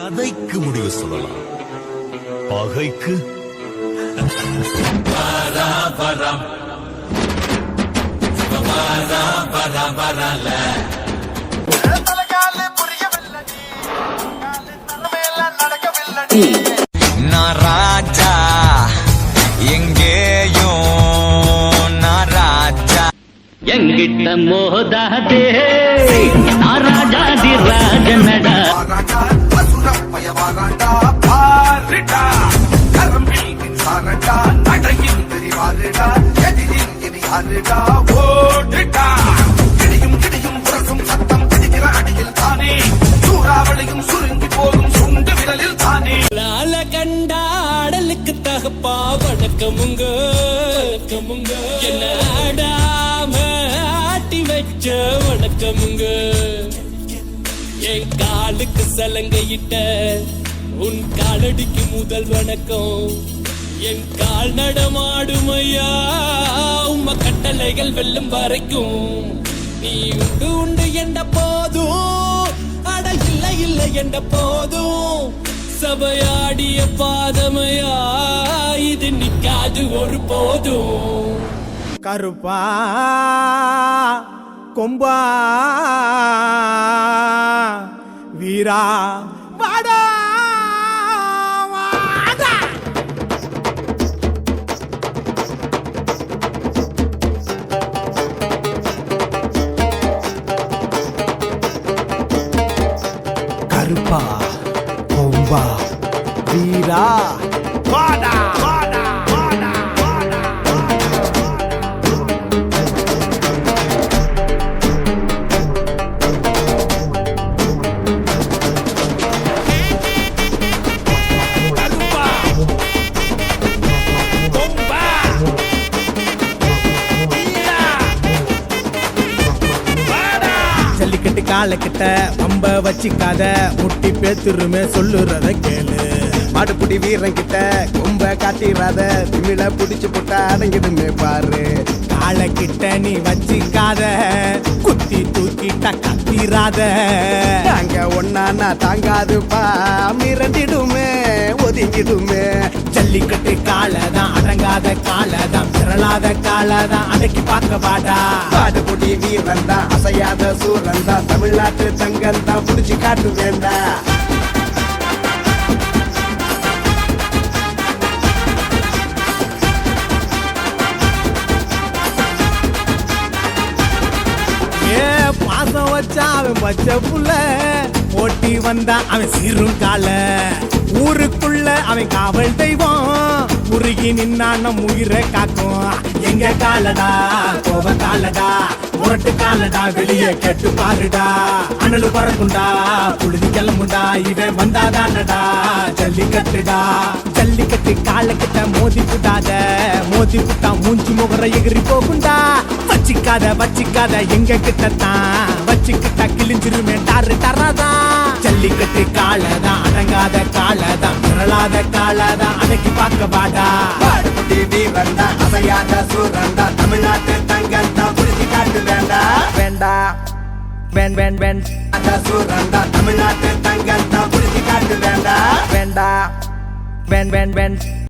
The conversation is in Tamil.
கதைக்கு முடிவு சொல்லலாம். பகைக்கு. தலைகாலு புரியவில்லடி காலு தலைமையில நடக்கவில்லடி நான் ராஜா எங்கேயும் நான் ராஜா எங்கிட்ட மோதாதே நான் ராஜாதி ராஜனடா இனி ஓடுடா கிடியும் கிடியும் புரசும் சத்தம் கிடிக்கிற அடியில் தானே. சூறாவளியும் சுருங்கி போகும் சுண்டு விரலில் தானே. லால கண்டாடலுக்கு தகப்பா வணக்கமுங்க. வணக்கமுங்க. என்ன ஆடாம ஆட்டி வச்ச வணக்கமுங்க. என் காலுக்கு சலங்கையிட்ட உன் காலடிக்கு முதல் வணக்கம். என் கால் நடமாடும் ஐயா உம்ம கட்டளைகள் வெல்லும் வரைக்கும். நீ உண்டு உண்டு என்ற போதும். அட இல்லை இல்லை என்ற போதும். சபையாடிய பாதமையா இது நிக்காது ஒரு போதும். கருப்பா கொம்பா வீரா வாடா வாடா. கருப்பா பொம்பா வீரா வாடா. வாடா காலக்கிட்ட வம்ப வச்சிக்காத முட்டி பேத்துருமே சொல்லுறத கேளு. மாடுபுடி வீரன் கிட்ட கொம்ப காட்டிடாத திமிழ புடிச்சு போட்டா அடங்கிடுமே பாரு. காலக்கிட்ட நீ வச்சிக்காத குத்தி தூக்கிட்ட கத்திராத. நாங்க ஒன்னா தாங்காதுப்பா மிரண்டிடுமே ஒதுங்கிடுமே. ஜல்லிக்கட்டு அடங்காத காலதான் பிறளாத காலதான் அடக்கி பார்க்க வாடா. பாடுபுடி வீரன் தான் அசையாத சூரன் தான் தமிழ்நாட்டு தங்கல் தான் புடிச்சு காட்டு வேண்டா. பாசம் வச்சா அவன் பச்ச புள்ள ஓட்டி வந்தா அவன் சீரும் கால. ஊருக்குள்ள அவன் காவல் தெய்வம் முருகி நின்னா நம் உயிரை காக்கும். எங்க காலடா? கோப காலடா? முரட்டு காலடா? வெளியே கெட்டு பாருடா. அனலு பறக்குண்டா? புழுதி கிளம்புண்டா? இவன் வந்தாதானடா? ஜல்லிக்கட்டுடா. ஜல்லிக்கட்டு காலக்கிட்ட மோதி புட்டாத. மோதி புட்டா மூஞ்சி முகர எகிரி போகுண்டா. வச்சிக்காத வச்சிக்காத எங்க கிட்டத்தான். வச்சுக்கிட்டா கிழிஞ்சிருமே டாரு டராதா ஜல்லிக்கட்டு காலதான் பிறளாத காலதான் அடக்கி பார்க்க வாடா பாடுபட்டி தான் அசையாத தான் தமிழ்நாட்டு தங்கல் தான் புரிஞ்சு காட்டு வேண்டா. வேண்டா. வேன் வேன் வேன் அந்த தான் தமிழ்நாட்டு தங்கல் தான் புரிஞ்சு காட்டு வேண்டா. வேண்டா. Van van van